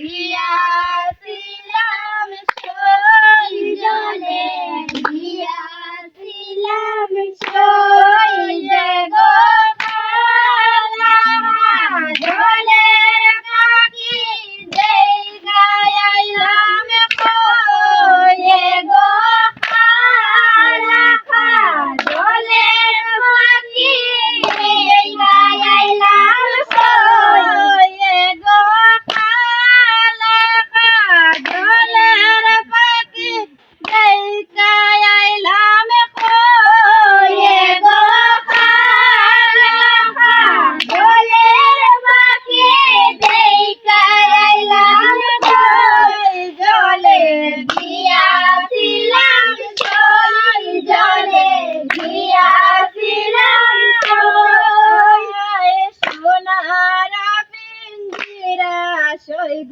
Yeah.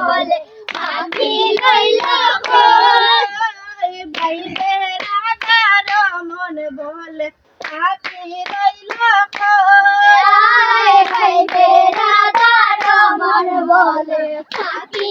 বলে পাখি লইলা বাইরে রাজা রমন বলে পাখি লইলা বাইরে রাজা রমন বলে পাখি